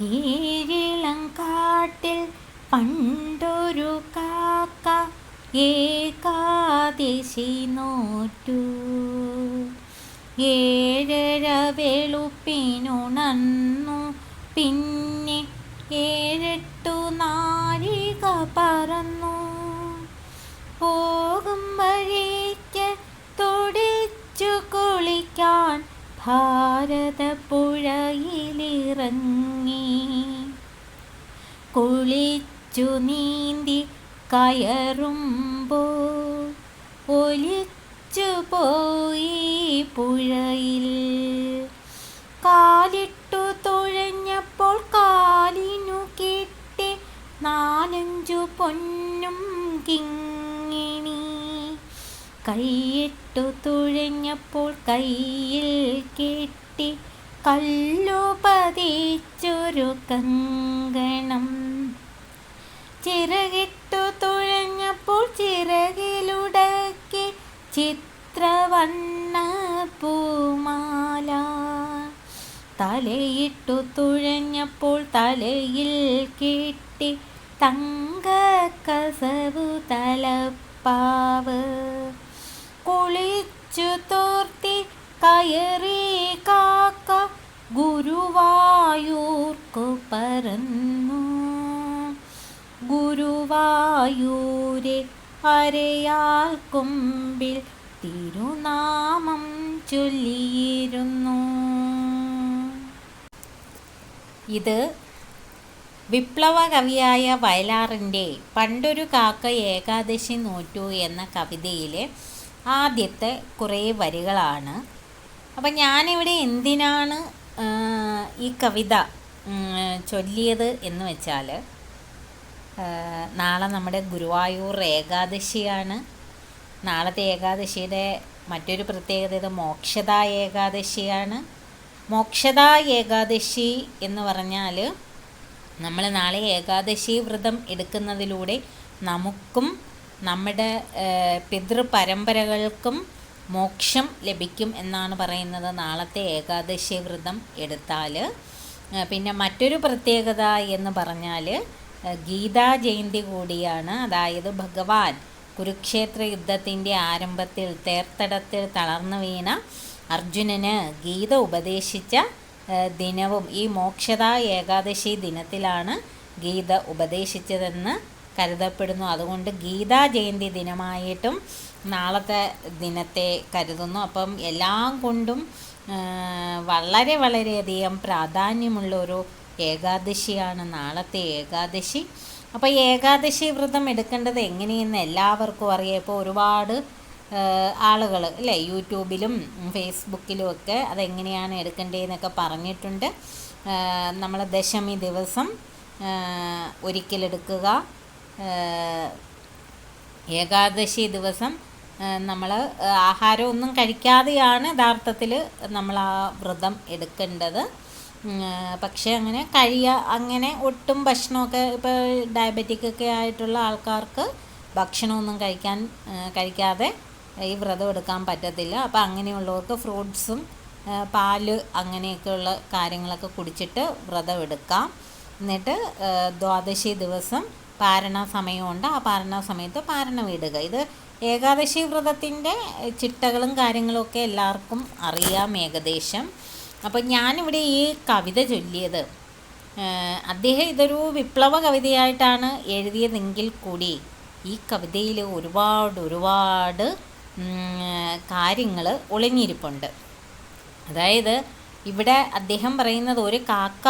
ഏഴിളം കാട്ടിൽ പണ്ടൊരു കാക്ക ഏകാദശി നോറ്റു. ഏഴര വെളുപ്പിനുണന്നു. പിന്നെ ഏഴെട്ടു നാഴിക പറന്നു. പോകും വഴിക്ക് തുടിച്ചു കുളിക്കാൻ ഭാരതപ്പുഴയിലിറങ്ങി. കുളിച്ചു നീന്തി കയറുമ്പോൾ ഒലിച്ചു പോയി പുഴയിൽ. കാലിട്ടു തുഴഞ്ഞപ്പോൾ കാലിനു കിട്ടി നാലഞ്ചു പൊന്നും കിങ്ങിണി. കൈയിട്ടു തുഴഞ്ഞപ്പോൾ കയ്യിൽ കിട്ടി കല്ലു പതിച്ചൊരു ചിറകിട്ടു തുഴഞ്ഞപ്പോൾ ചിറകിലുടക്കി ചിത്രവണ്ണ പൂമാല. തലയിട്ടു തുഴഞ്ഞപ്പോൾ തലയിൽ കെട്ടി തങ്ക കസവു തലപ്പാവ്. കുളിച്ചു തോർത്തി കയറി കാക്ക ഗുരുവായൂർക്കു പരന്നു ഗുരുവായൂരെ അരയാൽ കൊമ്പിൽ തിരുനാമം ചൊല്ലിയിരുന്നു. ഇത് വിപ്ലവ കവിയായ വയലാറിന്റെ പണ്ടൊരു കാക്ക ഏകാദശി നോറ്റു എന്ന കവിതയിലെ ആദ്യത്തെ കുറേ വരികളാണ്. അപ്പം ഞാനിവിടെ എന്തിനാണ് ഈ കവിത ചൊല്ലിയത് എന്ന് വെച്ചാൽ നാളെ നമ്മുടെ ഗുരുവായൂർ ഏകാദശിയാണ്. നാളത്തെ ഏകാദശിയുടെ മറ്റൊരു പ്രത്യേകത ഇത് മോക്ഷത ഏകാദശിയാണ്. മോക്ഷത ഏകാദശി എന്ന് പറഞ്ഞാൽ നമ്മൾ നാളെ ഏകാദശി വ്രതം എടുക്കുന്നതിലൂടെ നമുക്കും നമ്മുടെ പിതൃപരമ്പരകൾക്കും മോക്ഷം ലഭിക്കും എന്നാണ് പറയുന്നത്. നാളത്തെ ഏകാദശി വ്രതം എടുത്താൽ പിന്നെ മറ്റൊരു പ്രത്യേകത എന്ന് പറഞ്ഞാൽ ഗീതാ ജയന്തി കൂടിയാണ്. അതായത് ഭഗവാൻ കുരുക്ഷേത്ര യുദ്ധത്തിന്റെ ആരംഭത്തിൽ തേർത്തടത്തിൽ തളർന്നു വീണ അർജുനന് ഗീത ഉപദേശിച്ച ദിനവും ഈ മോക്ഷത ഏകാദശി ദിനത്തിലാണ് ഗീത ഉപദേശിച്ചതെന്ന് കരുതപ്പെടുന്നു. അതുകൊണ്ട് ഗീതാ ജയന്തി ദിനമായിട്ടും നാളത്തെ ദിനത്തെ കരുതുന്നു. അപ്പം എല്ലാം കൊണ്ടും വളരെ വളരെയധികം പ്രാധാന്യമുള്ള ഒരു ഏകാദശിയാണ് നാളത്തെ ഏകാദശി. അപ്പോൾ ഏകാദശി വ്രതം എടുക്കേണ്ടത് എങ്ങനെയെന്ന് എല്ലാവർക്കും അറിയാം. ഇപ്പോൾ ഒരുപാട് ആളുകൾ അല്ലേ? യൂട്യൂബിലും ഫേസ്ബുക്കിലും ഒക്കെ അതെങ്ങനെയാണ് എടുക്കേണ്ടതെന്നൊക്കെ പറഞ്ഞിട്ടുണ്ട്. നമ്മൾ ദശമി ദിവസം ഒരിക്കലെടുക്കുക. ഏകാദശി ദിവസം നമ്മൾ ആഹാരമൊന്നും കഴിക്കാതെയാണ് യഥാർത്ഥത്തിൽ നമ്മൾ ആ വ്രതം എടുക്കേണ്ടത്. പക്ഷേ അങ്ങനെ കഴിയ അങ്ങനെ ഒട്ടും ഭക്ഷണമൊക്കെ ഇപ്പോൾ ഡയബറ്റിക് ഒക്കെ ആയിട്ടുള്ള ആൾക്കാർക്ക് ഭക്ഷണമൊന്നും കഴിക്കാൻ കഴിക്കാതെ ഈ വ്രതം എടുക്കാൻ പറ്റത്തില്ല. അപ്പോൾ അങ്ങനെയുള്ളവർക്ക് ഫ്രൂട്ട്സും പാൽ അങ്ങനെയൊക്കെയുള്ള കാര്യങ്ങളൊക്കെ കുടിച്ചിട്ട് വ്രതം എടുക്കാം. എന്നിട്ട് ദ്വാദശി ദിവസം പാരണ സമയമുണ്ട് ആ പാരണ സമയത്ത് പാരണ ഇത് ഏകാദശി വ്രതത്തിന്റെ ചിട്ടകളും കാര്യങ്ങളൊക്കെ എല്ലാവർക്കും അറിയാം ഏകദേശം. അപ്പോൾ ഞാനിവിടെ ഈ കവിത ചൊല്ലിയത് അദ്ദേഹം ഇതൊരു വിപ്ലവ കവിതയായിട്ടാണ് എഴുതിയതെങ്കിൽ കൂടി ഈ കവിതയിൽ ഒരുപാട് ഒരുപാട് കാര്യങ്ങൾ ഒളിഞ്ഞിരിപ്പുണ്ട്. അതായത് ഇവിടെ അദ്ദേഹം പറയുന്നത് ഒരു കാക്ക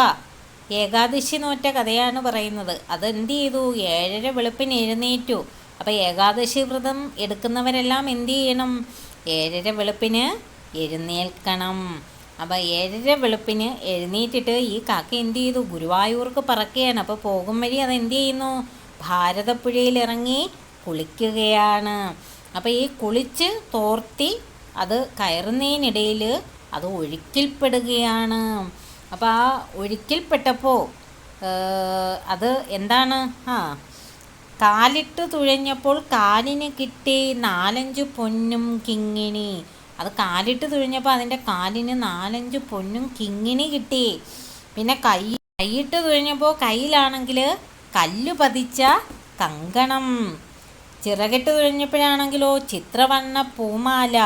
ഏകാദശി നോറ്റ കഥയാണ് പറയുന്നത്. അതെന്ത് ചെയ്തു? ഏഴര വെളുപ്പിന് എഴുന്നേറ്റു. അപ്പോൾ ഏകാദശി വ്രതം എടുക്കുന്നവരെല്ലാം എന്ത് ചെയ്യണം? ഏഴര വെളുപ്പിന് എഴുന്നേൽക്കണം. അപ്പോൾ ഏഴര വെളുപ്പിന് എഴുന്നേറ്റിട്ട് ഈ കാക്ക എന്ത് ചെയ്തു? ഗുരുവായൂർക്ക് പറക്കുകയാണ്. അപ്പോൾ പോകും വഴി അത് എന്ത് ചെയ്യുന്നു? ഭാരതപ്പുഴയിൽ ഇറങ്ങി കുളിക്കുകയാണ്. അപ്പോൾ ഈ കുളിച്ച് തോർത്തി അത് കയറുന്നതിനിടയിൽ അത് ഒഴുക്കിൽപ്പെടുകയാണ്. അപ്പോൾ ആ ഒഴുക്കിൽപ്പെട്ടപ്പോൾ അത് എന്താണ്? ആ കാലിട്ട് തുഴഞ്ഞപ്പോൾ കാലിന് കിട്ടി നാലഞ്ച് പൊന്നും കിങ്ങിണി. അത് കാലിട്ട് തുഴഞ്ഞപ്പോൾ അതിന്റെ കാലിന് നാലഞ്ച് പൊന്നും കിങ്ങിണി കിട്ടി. പിന്നെ കൈ കൈയിട്ട് തുഴഞ്ഞപ്പോൾ കയ്യിലാണെങ്കിൽ കല്ല് പതിച്ച കങ്കണം. ചിറകിട്ട് തുഴഞ്ഞപ്പോഴാണെങ്കിലോ ചിത്രവണ്ണ പൂമാല.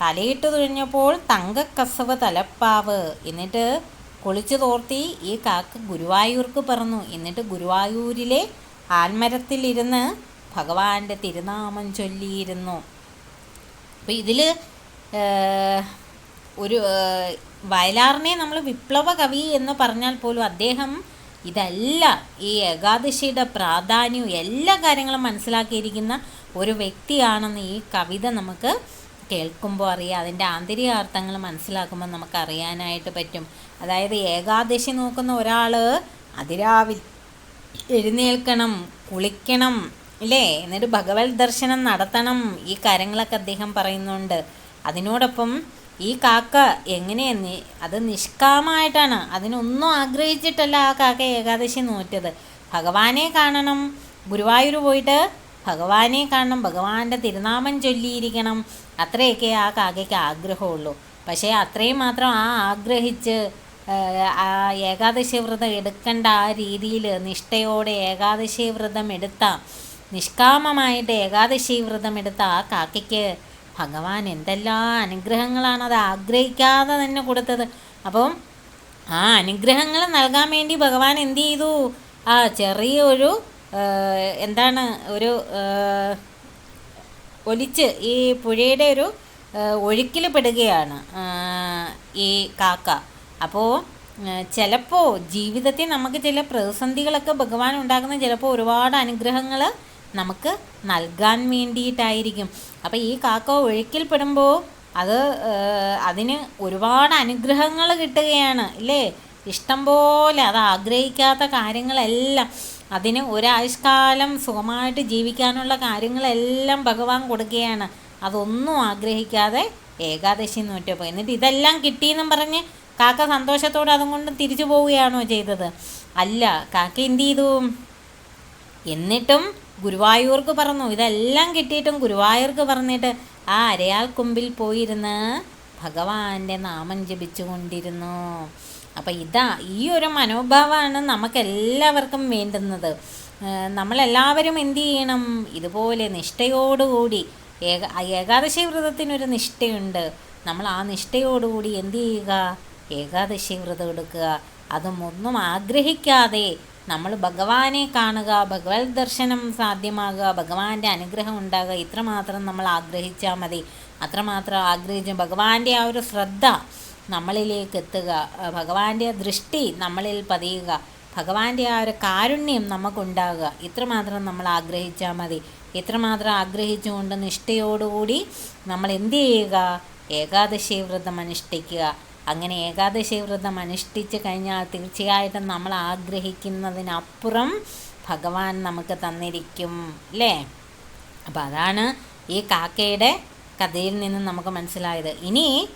തലയിട്ട് തുഴഞ്ഞപ്പോൾ തങ്കക്കസവ് തലപ്പാവ്. എന്നിട്ട് കുളിച്ചു തോർത്തി ഈ കാക്ക ഗുരുവായൂർക്ക് പറന്നു. എന്നിട്ട് ഗുരുവായൂരിലെ ആൽമരത്തിലിരുന്ന് ഭഗവാന്റെ തിരുനാമം ചൊല്ലിയിരുന്നു. അപ്പോൾ ഇതിൽ ഒരു വയലാറിനെ നമ്മൾ വിപ്ലവ കവി എന്ന് പറഞ്ഞാൽ പോലും അദ്ദേഹം ഇതല്ല. ഈ ഏകാദശിയുടെ പ്രാധാന്യവും എല്ലാ കാര്യങ്ങളും മനസ്സിലാക്കിയിരിക്കുന്ന ഒരു വ്യക്തിയാണെന്ന് ഈ കവിത നമുക്ക് കേൾക്കുമ്പോൾ അറിയാം അതിന്റെ ആന്തരിക അർത്ഥങ്ങൾ മനസ്സിലാക്കുമ്പോൾ നമുക്ക് അറിയാനായിട്ട് പറ്റും. അതായത് ഏകാദശി നോക്കുന്ന ഒരാൾ അതിരാവിൽ എഴുന്നേൽക്കണം കുളിക്കണം ഇല്ലേ? എന്നിട്ട് ഭഗവത് ദർശനം നടത്തണം ഈ കാര്യങ്ങളൊക്കെ അദ്ദേഹം പറയുന്നുണ്ട്. അതിനോടൊപ്പം ഈ കാക്ക എങ്ങനെയെന്ന് അത് നിഷ്കാമമായിട്ടാണ് അതിനൊന്നും ആഗ്രഹിച്ചിട്ടല്ല ആ കാക്ക ഏകാദശി നോറ്റത്. ഭഗവാനെ കാണണം. ഗുരുവായൂർ പോയിട്ട് ഭഗവാനെ കാണണം ഭഗവാന്റെ തിരുനാമം ചൊല്ലിയിരിക്കണം. അത്രയൊക്കെ ആ കാക്കയ്ക്ക് ആഗ്രഹമുള്ളൂ. പക്ഷേ അത്രയും മാത്രം ആ ആഗ്രഹിച്ച് ആ ഏകാദശി വ്രതം എടുക്കേണ്ട ആ രീതിയിൽ നിഷ്ഠയോടെ ഏകാദശി വ്രതം എടുത്ത നിഷ്കാമമായിട്ട് ഏകാദശി വ്രതം എടുത്ത ആ കാക്കയ്ക്ക് ഭഗവാൻ എന്തെല്ലാം അനുഗ്രഹങ്ങളാണ് അത് ആഗ്രഹിക്കാതെ തന്നെ കൊടുത്തത്. അപ്പം ആ അനുഗ്രഹങ്ങൾ നൽകാൻ വേണ്ടി ഭഗവാൻ എന്ത് ചെയ്തു? ആ ചെറിയൊരു എന്താണ് ഒരു ഒലിച്ച് ഈ പുഴയുടെ ഒരു ഒഴുക്കിൽ പെടുകയാണ് ഈ കാക്ക. അപ്പോൾ ചിലപ്പോൾ ജീവിതത്തിൽ നമുക്ക് ചില പ്രതിസന്ധികളൊക്കെ ഭഗവാൻ ഉണ്ടാക്കുന്ന ചിലപ്പോൾ ഒരുപാട് അനുഗ്രഹങ്ങൾ നമുക്ക് നൽകാൻ വേണ്ടിയിട്ടായിരിക്കും. അപ്പോൾ ഈ കാക്ക ഒഴുക്കിൽപ്പെടുമ്പോൾ അത് അതിന് ഒരുപാട് അനുഗ്രഹങ്ങൾ കിട്ടുകയാണ് ഇല്ലേ? ഇഷ്ടം പോലെ അത് ആഗ്രഹിക്കാത്ത കാര്യങ്ങളെല്ലാം. അതിന് ഒരായുഷ്കാലം സുഖമായിട്ട് ജീവിക്കാനുള്ള കാര്യങ്ങളെല്ലാം ഭഗവാൻ കൊടുക്കുകയാണ്. അതൊന്നും ആഗ്രഹിക്കാതെ ഏകാദശി നോറ്റപ്പോൾ എന്നിട്ട് ഇതെല്ലാം കിട്ടിയെന്നും പറഞ്ഞ് കാക്ക സന്തോഷത്തോടെ അതും കൊണ്ട് തിരിച്ചു പോവുകയാണോ ചെയ്തത്? അല്ല കാക്ക എന്ത് ചെയ്തു? എന്നിട്ടും ഗുരുവായൂർക്ക് പറഞ്ഞു. ഇതെല്ലാം കിട്ടിയിട്ടും ഗുരുവായൂർക്ക് പറഞ്ഞിട്ട് ആ അരയാൽ കുമ്പിൽ പോയിരുന്ന് ഭഗവാന്റെ നാമം ജപിച്ചുകൊണ്ടിരുന്നു. അപ്പം ഇതാ ഈ ഒരു മനോഭാവമാണ് നമുക്കെല്ലാവർക്കും വേണ്ടുന്നത്. നമ്മളെല്ലാവരും എന്തു ചെയ്യണം? ഇതുപോലെ നിഷ്ഠയോടുകൂടി ഏക ഏകാദശി വ്രതത്തിനൊരു നിഷ്ഠയുണ്ട്. നമ്മൾ ആ നിഷ്ഠയോടുകൂടി എന്തു ചെയ്യുക? ഏകാദശി വ്രതം എടുക്കുക. അതും ഒന്നും ആഗ്രഹിക്കാതെ നമ്മൾ ഭഗവാനെ കാണുക ഭഗവത് ദർശനം സാധ്യമാകുക ഭഗവാന്റെ അനുഗ്രഹം ഉണ്ടാകുക ഇത്രമാത്രം നമ്മൾ ആഗ്രഹിച്ചാൽ മതി. അത്രമാത്രം ആഗ്രഹിച്ച് ഭഗവാന്റെ ആ ഒരു ശ്രദ്ധ നമ്മളിലേക്ക് എത്തുക. ഭഗവാന്റെ ദൃഷ്ടി നമ്മളിൽ പതിയുക. ഭഗവാന്റെ ആ ഒരു കാരുണ്യം നമുക്കുണ്ടാകുക. ഇത്രമാത്രം നമ്മൾ ആഗ്രഹിച്ചാൽ മതി. ഇത്രമാത്രം ആഗ്രഹിച്ചുകൊണ്ട് നിഷ്ഠയോടുകൂടി നമ്മൾ എന്ത് ചെയ്യുക? ഏകാദശി വ്രതം അനുഷ്ഠിക്കുക. അങ്ങനെ ഏകാദശി വ്രതം അനുഷ്ഠിച്ച് കഴിഞ്ഞാൽ തീർച്ചയായിട്ടും നമ്മൾ ആഗ്രഹിക്കുന്നതിനപ്പുറം ഭഗവാൻ നമുക്ക് തന്നിരിക്കും. അല്ലേ? അപ്പോൾ അതാണ് ഈ കാക്കയുടെ കഥയിൽ നിന്ന് നമുക്ക് മനസ്സിലായത്. ഇനി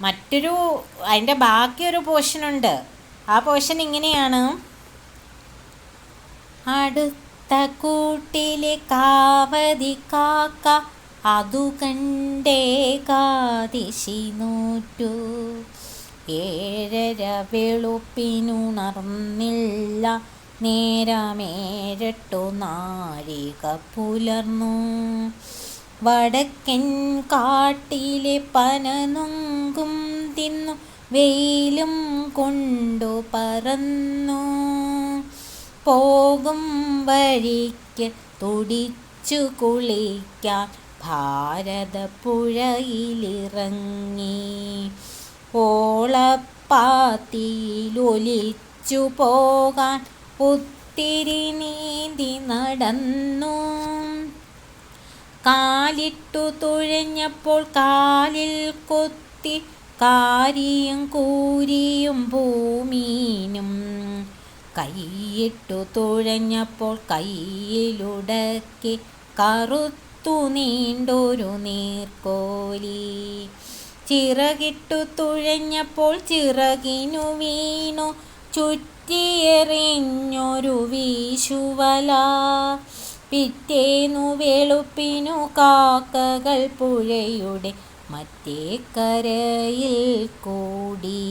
മറ്റൊരു അതിന്റെ ബാക്കിയൊരു പോർഷനുണ്ട്. ആ പോർഷൻ ഇങ്ങനെയാണ്. അടുത്ത കൂട്ടിലെ കാവതി കാക്ക അതു കണ്ടേ കാതിശി നൂറ്റു ഏഴര വെളുപ്പിനുണർന്നില്ല നേരമേരട്ടു നാഴിക പുലർന്നു. വടക്കൻ കാട്ടിലെ പനനൊങ്കും തിന്നു വെയിലും കൊണ്ടു പറന്നു. പോകും വഴിക്ക് തുടിച്ചു കുളിക്കാൻ ഭാരതപ്പുഴയിലിറങ്ങി. ഓളപ്പാത്തിയിലൊലിച്ചു പോകാൻ ഒത്തിരി നീന്തി നടന്നു. കാലിട്ടു തുഴഞ്ഞപ്പോൾ കാലിൽ കൊത്തി കാരിയും കൂരിയും ഭൂമീനും. കൈയിട്ടു തുഴഞ്ഞപ്പോൾ കയ്യിലുടക്കി കറുത്തു നീണ്ടൊരു നീർക്കോലി. ചിറകിട്ടു തുഴഞ്ഞപ്പോൾ ചിറകിനു വീണു. ചുറ്റിയെറിഞ്ഞൊരു വീശുവല. പിറ്റേന്നു വെളുപ്പിനു കാക്കകൾ പുഴയുടെ മറ്റേ കരയിൽ കൂടി.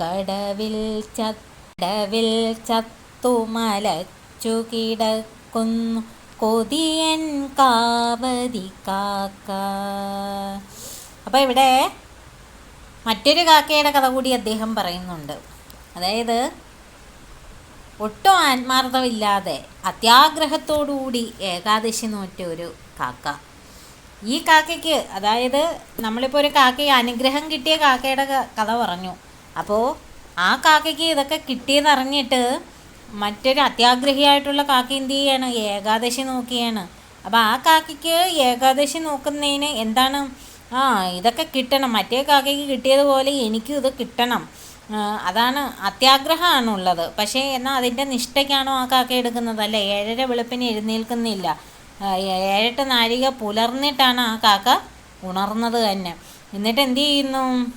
കടവിൽ ചടവിൽ ചത്തുമലച്ചു കിടക്കുന്നു കൊതിയൻ കാവതി കാക്ക. അപ്പോൾ ഇവിടെ മറ്റൊരു കാക്കയുടെ കഥ കൂടി അദ്ദേഹം പറയുന്നുണ്ട്. അതായത് ഒട്ടും ആത്മാർത്ഥമില്ലാതെ അത്യാഗ്രഹത്തോടുകൂടി ഏകാദശി നോറ്റ ഒരു കാക്ക. ഈ കാക്കയ്ക്ക് അതായത് നമ്മളിപ്പോൾ ഒരു കാക്കയെ അനുഗ്രഹം കിട്ടിയ കാക്കയുടെ കഥ പറഞ്ഞു. അപ്പോൾ ആ കാക്കയ്ക്ക് ഇതൊക്കെ കിട്ടിയെന്നറിഞ്ഞിട്ട് മറ്റൊരു അത്യാഗ്രഹിയായിട്ടുള്ള കാക്ക എന്ത് ചെയ്യാണ്? ഏകാദശി നോക്കിയാണ്. അപ്പോൾ ആ കാക്കയ്ക്ക് ഏകാദശി നോക്കുന്നതിന് എന്താണ്? ആ ഇതൊക്കെ കിട്ടണം. മറ്റേ കാക്കയ്ക്ക് കിട്ടിയതുപോലെ എനിക്കും ഇത് കിട്ടണം. അതാണ് അത്യാഗ്രഹമാണുള്ളത്. പക്ഷേ എന്നാൽ അതിന്റെ നിഷ്ഠയ്ക്കാണോ ആ കാക്ക എടുക്കുന്നത്? അല്ല ഏഴര വെളുപ്പിന് എഴുന്നേൽക്കുന്നില്ല. ഏഴെട്ട് നാഴിക പുലർന്നിട്ടാണ് ആ കാക്ക ഉണർന്നത് തന്നെ. എന്നിട്ട് എന്ത് ചെയ്യുന്നു?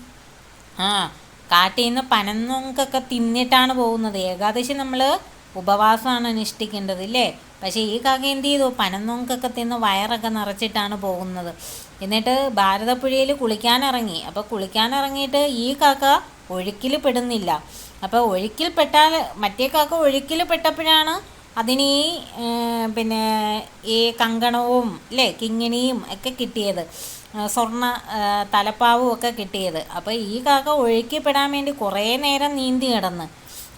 ആ കാട്ടിൽ നിന്ന് പനന്നൊങ്കൊക്കെ തിന്നിട്ടാണ് പോകുന്നത്. ഏകാദശി നമ്മൾ ഉപവാസമാണ് അനുഷ്ഠിക്കേണ്ടത് ഇല്ലേ? പക്ഷേ ഈ കാക്ക എന്ത് ചെയ്തു? പനന്നൊങ്കൊക്കെ തിന്ന് വയറൊക്കെ നിറച്ചിട്ടാണ് പോകുന്നത്. എന്നിട്ട് ഭാരതപ്പുഴയിൽ കുളിക്കാനിറങ്ങി. അപ്പോൾ കുളിക്കാനിറങ്ങിയിട്ട് ഈ കാക്ക ഒഴുക്കിൽ പെടുന്നില്ല. അപ്പോൾ ഒഴുക്കിൽ പെട്ടാൽ മറ്റേ കാക്ക ഒഴുക്കിൽ പെട്ടപ്പോഴാണ് അതിന് ഈ പിന്നെ ഈ കങ്കണവും അല്ലേ കിങ്ങിണിയും ഒക്കെ കിട്ടിയത്. സ്വർണ തലപ്പാവും ഒക്കെ കിട്ടിയത്. അപ്പോൾ ഈ കാക്ക ഒഴുക്കിപ്പെടാൻ വേണ്ടി കുറേ നേരം നീന്തി കിടന്ന്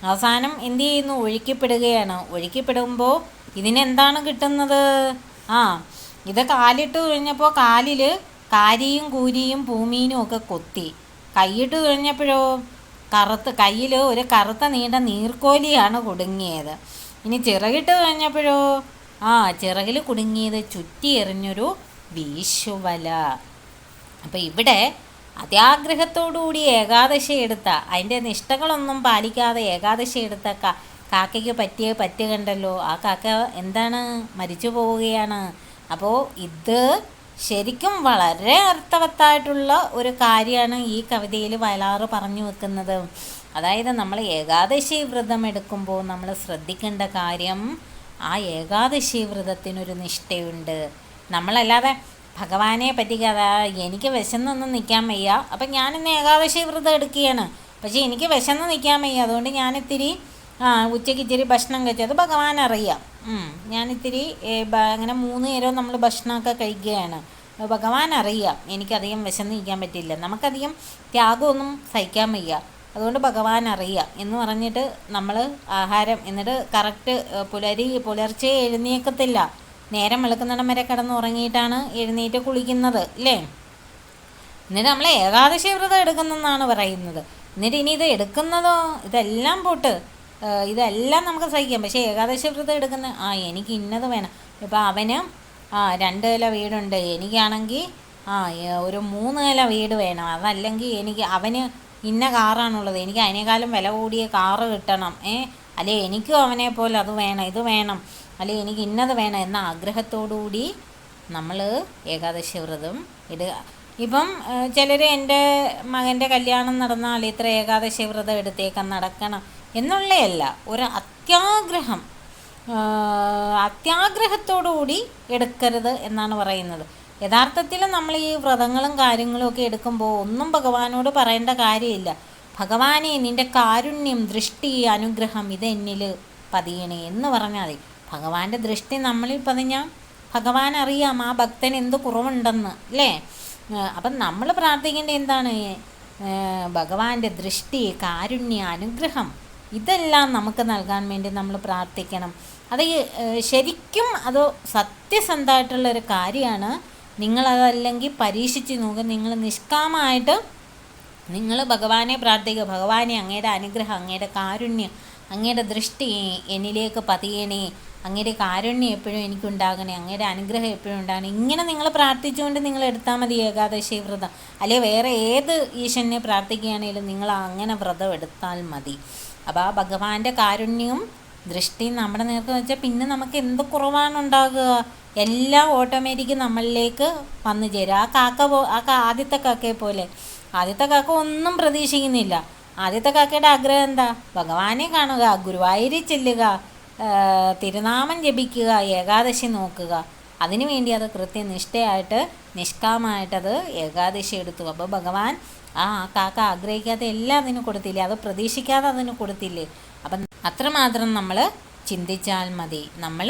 അവസാനം എന്ത് ചെയ്യുന്നു? ഒഴുക്കിപ്പെടുകയാണ് ഒഴുക്കിപ്പെടുമ്പോൾ ഇതിനെന്താണ് കിട്ടുന്നത്? ആ ഇത് കാലിട്ട് കഴിഞ്ഞപ്പോൾ കാലിൽ കാരിയും കൂരിയും ഭൂമീനും ഒക്കെ കൊത്തി. കൈയിട്ട് കഴിഞ്ഞപ്പോഴോ കറുത്ത് കയ്യിൽ ഒരു കറുത്ത നീണ്ട നീർക്കോലിയാണ് കുടുങ്ങിയത്. ഇനി ചിറകിട്ട് കഴിഞ്ഞപ്പോഴോ? ആ ചിറകിൽ കുടുങ്ങിയത് ചുറ്റി എറിഞ്ഞൊരു വീശുവല. അപ്പം ഇവിടെ അത്യാഗ്രഹത്തോടുകൂടി ഏകാദശി എടുത്ത അതിന്റെ നിഷ്ഠകളൊന്നും പാലിക്കാതെ ഏകാദശി എടുത്ത കാക്കയ്ക്ക് പറ്റിയ പറ്റുകണ്ടല്ലോ ആ കാക്ക എന്താണ്? മരിച്ചു പോവുകയാണ്. അപ്പോൾ ഇത് ശരിക്കും വളരെ അർത്ഥവത്തായിട്ടുള്ള ഒരു കാര്യമാണ് ഈ കവിതയിൽ വയലാറ് പറഞ്ഞു വെക്കുന്നത്. അതായത് നമ്മൾ ഏകാദശി വ്രതം എടുക്കുമ്പോൾ നമ്മൾ ശ്രദ്ധിക്കേണ്ട കാര്യം ആ ഏകാദശി വ്രതത്തിനൊരു നിഷ്ഠയുണ്ട്. നമ്മളല്ലാതെ ഭഗവാനെ പറ്റി കഥ എനിക്ക് വിശന്നൊന്നും നിൽക്കാൻ വയ്യ. അപ്പം ഞാനിന്ന് ഏകാദശി വ്രതം എടുക്കുകയാണ്. പക്ഷേ എനിക്ക് വിശന്ന് നിൽക്കാൻ വയ്യ. അതുകൊണ്ട് ഞാനിത്തിരി ആ ഉച്ചയ്ക്ക് ഇച്ചിരി ഭക്ഷണം കഴിച്ചത് ഭഗവാൻ അറിയാം. ഞാനിത്തിരി അങ്ങനെ മൂന്ന് നേരവും നമ്മൾ ഭക്ഷണമൊക്കെ കഴിക്കുകയാണ്. ഭഗവാൻ അറിയാം. എനിക്കധികം വിശന്നിരിക്കാൻ പറ്റില്ല. നമുക്കധികം ത്യാഗമൊന്നും സഹിക്കാൻ വയ്യ. അതുകൊണ്ട് ഭഗവാൻ അറിയാം. എന്ന് പറഞ്ഞിട്ട് നമ്മൾ ആഹാരം എന്നിട്ട് കറക്റ്റ് പുലരി പുലർച്ചെ എഴുന്നേക്കത്തില്ല. നേരം വെളുക്കുന്നിടം വരെ കിടന്ന് ഉറങ്ങിയിട്ടാണ് എഴുന്നേറ്റ് കുളിക്കുന്നത് അല്ലേ എന്നിട്ട് നമ്മൾ ഏകാദശി വ്രതം എടുക്കുന്നെന്നാണ് പറയുന്നത്. എന്നിട്ട് ഇനി ഇത് എടുക്കുന്നതോ? ഇതെല്ലാം പോട്ട്. ഇതെല്ലാം നമുക്ക് സഹിക്കാം. പക്ഷേ ഏകാദശി വ്രതം എടുക്കുന്ന ആ എനിക്ക് ഇന്നത് വേണം. ഇപ്പം അവന് ആ രണ്ട് നില വീടുണ്ട്. എനിക്കാണെങ്കിൽ ആ ഒരു മൂന്ന് നില വീട് വേണം. അതല്ലെങ്കിൽ എനിക്ക് അവന് ഇന്ന കാറാണുള്ളത്. എനിക്ക് അതിനേക്കാളും വില കൂടിയ കാറ് കിട്ടണം. ഏ അല്ലെ എനിക്കും അവനെ പോലെ അത് വേണം ഇത് വേണം. അല്ലെ എനിക്ക് ഇന്നത് വേണം എന്ന ആഗ്രഹത്തോടുകൂടി നമ്മൾ ഏകാദശി വ്രതം ഇടുക. ഇപ്പം ചിലർ എന്റെ മകന്റെ കല്യാണം നടന്നാൽ ഇത്ര ഏകാദശി വ്രതം എടുത്തേക്കാൻ നടക്കണം. എന്നുള്ളതല്ല ഒരു അത്യാഗ്രഹം. അത്യാഗ്രഹത്തോടുകൂടി എടുക്കരുത് എന്നാണ് പറയുന്നത്. യഥാർത്ഥത്തിൽ നമ്മൾ ഈ വ്രതങ്ങളും കാര്യങ്ങളും ഒക്കെ എടുക്കുമ്പോൾ ഒന്നും ഭഗവാനോട് പറയേണ്ട കാര്യമില്ല. ഭഗവാനെ നിന്റെ കാരുണ്യം ദൃഷ്ടി അനുഗ്രഹം ഇത് എന്നിൽ പതിയണേ എന്ന് പറഞ്ഞാൽ മതി. ഭഗവാന്റെ ദൃഷ്ടി നമ്മളിൽ പതിഞ്ഞാൽ ഭഗവാൻ അറിയാം ആ ഭക്തൻ എന്ത് കുറവുണ്ടെന്ന് അല്ലേ? അപ്പം നമ്മൾ പ്രാർത്ഥിക്കേണ്ട എന്താണ്? ഭഗവാന്റെ ദൃഷ്ടി കാരുണ്യ അനുഗ്രഹം. ഇതെല്ലാം നമുക്ക് നൽകാൻ വേണ്ടി നമ്മൾ പ്രാർത്ഥിക്കണം. അത് ശരിക്കും അത് സത്യസന്ധമായിട്ടുള്ള ഒരു കാര്യമാണ്. നിങ്ങളതല്ലെങ്കിൽ പരീക്ഷിച്ച് നോക്കുക നിങ്ങൾ നിഷ്കാമമായിട്ട് നിങ്ങൾ ഭഗവാനെ പ്രാർത്ഥിക്കുക. ഭഗവാനെ അങ്ങയുടെ അനുഗ്രഹം അങ്ങയുടെ കാരുണ്യം അങ്ങയുടെ ദൃഷ്ടി എന്നിലേക്ക് പതിയണേ. അങ്ങയുടെ കാരുണ്യം എപ്പോഴും എനിക്കുണ്ടാകണേ. അങ്ങയുടെ അനുഗ്രഹം എപ്പോഴും ഉണ്ടാകണേ. ഇങ്ങനെ നിങ്ങൾ പ്രാർത്ഥിച്ചുകൊണ്ട് നിങ്ങൾ എടുത്താൽ മതി ഏകാദശി വ്രതം. അല്ലെ വേറെ ഏത് ഈശ്വരനെ പ്രാർത്ഥിക്കുകയാണെങ്കിലും നിങ്ങൾ അങ്ങനെ വ്രതം എടുത്താൽ മതി. അപ്പോൾ ആ ഭഗവാന്റെ കാരുണ്യവും ദൃഷ്ടിയും നമ്മുടെ നേർക്ക് വെച്ചാൽ പിന്നെ നമുക്ക് എന്ത് കുറവാണ് ഉണ്ടാകുക എല്ലാം ഓട്ടോമാറ്റിക് നമ്മളിലേക്ക് വന്നു ചേരും. ആ കാക്ക പോ ആ ആദ്യത്തെ കാക്കയെ പോലെ. ആദ്യത്തെ കാക്ക ഒന്നും പ്രതീക്ഷിക്കുന്നില്ല. ആദ്യത്തെ കാക്കയുടെ ആഗ്രഹം എന്താ? ഭഗവാനെ കാണുക ഗുരുവായൂരിൽ ചെല്ലുക തിരുനാമം ജപിക്കുക ഏകാദശി നോക്കുക. അതിനു വേണ്ടി അത് കൃത്യനിഷ്ഠയായിട്ട് നിഷ്കാമായിട്ടത് ഏകാദശി എടുത്തു. അപ്പോൾ ഭഗവാൻ ആ കാക്ക ആഗ്രഹിക്കാതെ എല്ലാം അതിന് കൊടുത്തില്ലേ? അത് പ്രതീക്ഷിക്കാതെ അതിന് കൊടുത്തില്ലേ? അപ്പം അത്രമാത്രം നമ്മൾ ചിന്തിച്ചാൽ മതി. നമ്മൾ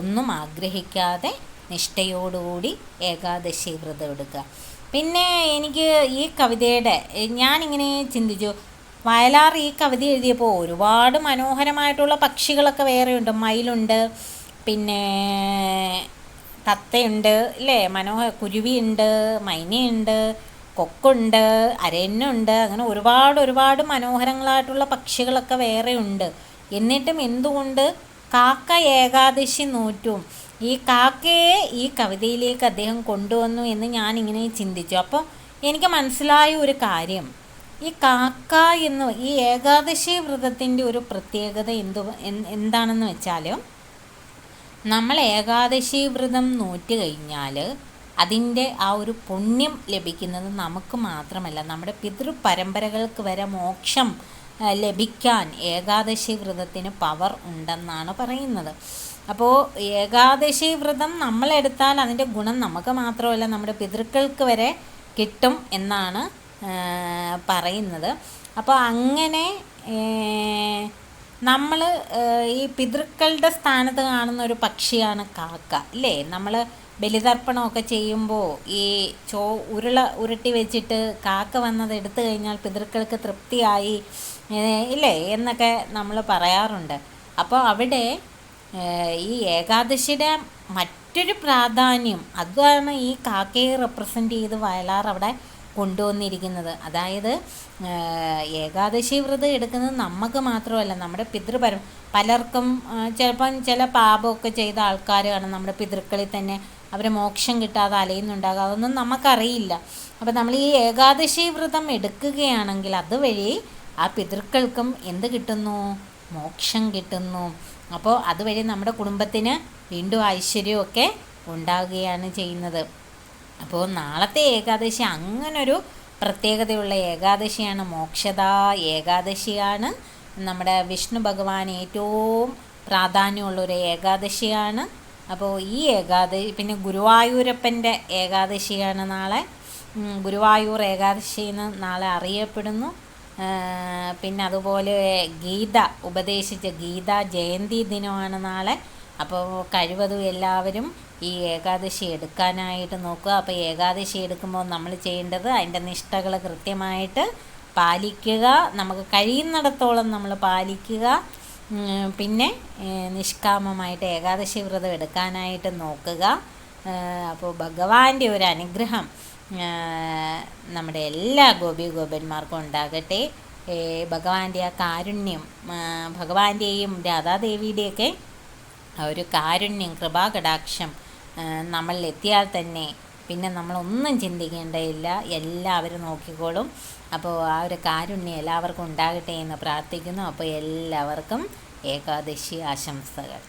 ഒന്നും ആഗ്രഹിക്കാതെ നിഷ്ഠയോടുകൂടി ഏകാദശി വ്രതം എടുക്കുക. പിന്നെ എനിക്ക് ഈ കവിതയുടെ ഞാനിങ്ങനെ ചിന്തിച്ചു വയലാർ ഈ കവിത എഴുതിയപ്പോൾ ഒരുപാട് മനോഹരമായിട്ടുള്ള പക്ഷികളൊക്കെ വേറെയുണ്ട്. മയിലുണ്ട് പിന്നെ തത്തയുണ്ട് അല്ലേ മനോഹ കുരുവിയുണ്ട് മൈനയുണ്ട് കൊക്കുണ്ട് അരയന്നുണ്ട് അങ്ങനെ ഒരുപാട് ഒരുപാട് മനോഹരങ്ങളായിട്ടുള്ള പക്ഷികളൊക്കെ വേറെ ഉണ്ട്. എന്നിട്ടും എന്തുകൊണ്ട് കാക്ക ഏകാദശി നൂറ്റും? ഈ കാക്കയെ ഈ കവിതയിലേക്ക് അദ്ദേഹം കൊണ്ടുവന്നു എന്ന് ഞാനിങ്ങനെ ചിന്തിച്ചു. അപ്പോൾ എനിക്ക് മനസ്സിലായ ഒരു കാര്യം. ഈ കാക്ക എന്ന് ഈ ഏകാദശി വ്രതത്തിന്റെ ഒരു പ്രത്യേകത എന്തു എന്താണെന്ന് വെച്ചാൽ നമ്മൾ ഏകാദശി വ്രതം നോറ്റ് കഴിഞ്ഞാൽ അതിന്റെ ആ ഒരു പുണ്യം ലഭിക്കുന്നത് നമുക്ക് മാത്രമല്ല നമ്മുടെ പിതൃപരമ്പരകൾക്ക് വരെ മോക്ഷം ലഭിക്കാൻ ഏകാദശി വ്രതത്തിന് പവർ ഉണ്ടെന്നാണ് പറയുന്നത്. അപ്പോൾ ഏകാദശി വ്രതം നമ്മളെടുത്താൽ അതിന്റെ ഗുണം നമുക്ക് മാത്രമല്ല നമ്മുടെ പിതൃക്കൾക്ക് വരെ കിട്ടും എന്നാണ് പറയുന്നത്. അപ്പോൾ അങ്ങനെ നമ്മൾ ഈ പിതൃക്കളുടെ സ്ഥാനത്ത് കാണുന്ന ഒരു പക്ഷിയാണ് കാക്ക ഇല്ലേ? നമ്മൾ ബലിതർപ്പണമൊക്കെ ചെയ്യുമ്പോൾ ഈ ചോ ഉരുള ഉരുട്ടി വെച്ചിട്ട് കാക്ക വന്നത് എടുത്തു കഴിഞ്ഞാൽ പിതൃക്കൾക്ക് തൃപ്തിയായി ഇല്ലേ? എന്നൊക്കെ നമ്മൾ പറയാറുണ്ട്. അപ്പോൾ അവിടെ ഈ ഏകാദശിയുടെ മറ്റൊരു പ്രാധാന്യം അതാണ് ഈ കാക്കയെ റെപ്രസെന്റ് ചെയ്ത് വയലാർ അവിടെ കൊണ്ടുവന്നിരിക്കുന്നത്. അതായത് ഏകാദശി വ്രതം എടുക്കുന്നത് നമുക്ക് മാത്രമല്ല നമ്മുടെ പിതൃപരം പലർക്കും ചിലപ്പം ചില പാപമൊക്കെ ചെയ്ത ആൾക്കാർ നമ്മുടെ പിതൃക്കളിൽ തന്നെ അവരെ മോക്ഷം കിട്ടാതെ അലയുന്നുണ്ടാകും അതൊന്നും നമുക്കറിയില്ല. അപ്പം നമ്മൾ ഈ ഏകാദശി വ്രതം എടുക്കുകയാണെങ്കിൽ അതുവഴി ആ പിതൃക്കൾക്കും എന്ത് കിട്ടുന്നു? മോക്ഷം കിട്ടുന്നു. അപ്പോൾ അതുവഴി നമ്മുടെ കുടുംബത്തിന് വീണ്ടും ഐശ്വര്യമൊക്കെ ഉണ്ടാകുകയാണ് ചെയ്യുന്നത്. അപ്പോൾ നാളത്തെ ഏകാദശി അങ്ങനൊരു പ്രത്യേകതയുള്ള ഏകാദശിയാണ്. മോക്ഷത ഏകാദശിയാണ്. നമ്മുടെ വിഷ്ണു ഭഗവാൻ ഏറ്റവും പ്രാധാന്യമുള്ളൊരു ഏകാദശിയാണ്. അപ്പോൾ ഈ ഏകാദശി പിന്നെ ഗുരുവായൂരപ്പന്റെ ഏകാദശിയാണ് നാളെ. ഗുരുവായൂർ ഏകാദശി എന്ന് നാളെ അറിയപ്പെടുന്നു. പിന്നെ അതുപോലെ ഗീത ഉപദേശിച്ച ഗീത ജയന്തി ദിനമാണ് നാളെ. അപ്പോൾ കഴിവതും എല്ലാവരും ഈ ഏകാദശി എടുക്കാനായിട്ട് നോക്കുക. അപ്പോൾ ഏകാദശി എടുക്കുമ്പോൾ നമ്മൾ ചെയ്യേണ്ടത് അതിന്റെ നിഷ്ഠകൾ കൃത്യമായിട്ട് പാലിക്കുക. നമുക്ക് കഴിയുന്നിടത്തോളം നമ്മൾ പാലിക്കുക. പിന്നെ നിഷ്കാമമായിട്ട് ഏകാദശി വ്രതം എടുക്കാനായിട്ട് നോക്കുക. അപ്പോൾ ഭഗവാന്റെ ഒരു അനുഗ്രഹം നമ്മുടെ എല്ലാ ഗോപി ഗോപന്മാർക്കും ഉണ്ടാകട്ടെ. ഭഗവാന്റെ ആ കാരുണ്യം ഭഗവാന്റെയും രാധാദേവിയുടെയൊക്കെ ഒരു കാരുണ്യം കൃപാകടാക്ഷം നമ്മളിൽ എത്തിയാൽ തന്നെ പിന്നെ നമ്മളൊന്നും ചിന്തിക്കേണ്ടതില്ല. എല്ലാവരും നോക്കിക്കോളും. അപ്പോൾ ആ ഒരു കാരുണ്യം എല്ലാവർക്കും ഉണ്ടാകട്ടെ എന്ന് പ്രാർത്ഥിക്കുന്നു. അപ്പോൾ എല്ലാവർക്കും ഏകാദശി ആശംസകൾ.